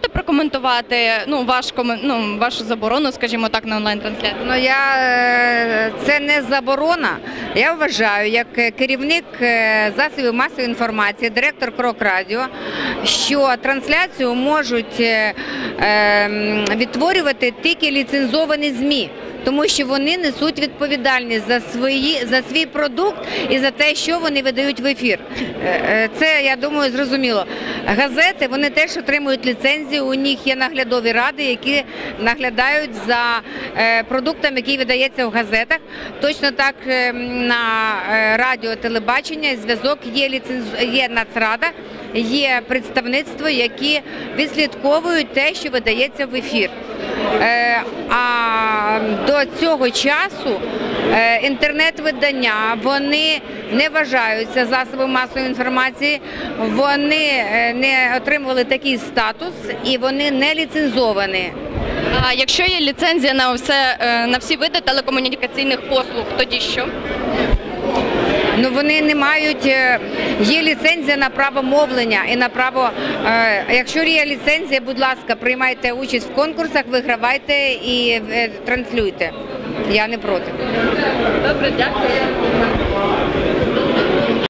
можете прокоментувати ну, ваш, ну, вашу заборону, скажімо так, на онлайн-трансляцію? Ну я е, це не заборона. Я вважаю, як е, керівник е, засобів масової інформації, директор Крок Радіо, що трансляцію можуть е, е, м, відтворювати тільки ліцензовані ЗМІ. Тому що вони несуть відповідальність за свої за свій продукт і за те, що вони видають в ефір. Це я думаю зрозуміло. Газети вони теж отримують ліцензію. У них є наглядові ради, які наглядають за е, продуктом, який видається в газетах. Точно так е, на е, радіо, телебачення зв'язок є ліценз... є нацрада, є представництво, які відслідковують те, що видається в ефір. А до цього часу е, інтернет-видання вони не вважаються засобами масової інформації, вони е, не отримували такий статус і вони не ліцензовані. А якщо є ліцензія на все е, на всі види телекомунікаційних послуг, тоді що? Ну вони не мають. е, Є ліцензія на право мовлення і на право. е, Якщо є ліцензія, будь ласка, приймайте участь в конкурсах, вигравайте і е, транслюйте. Я не проти. Добре, дякую.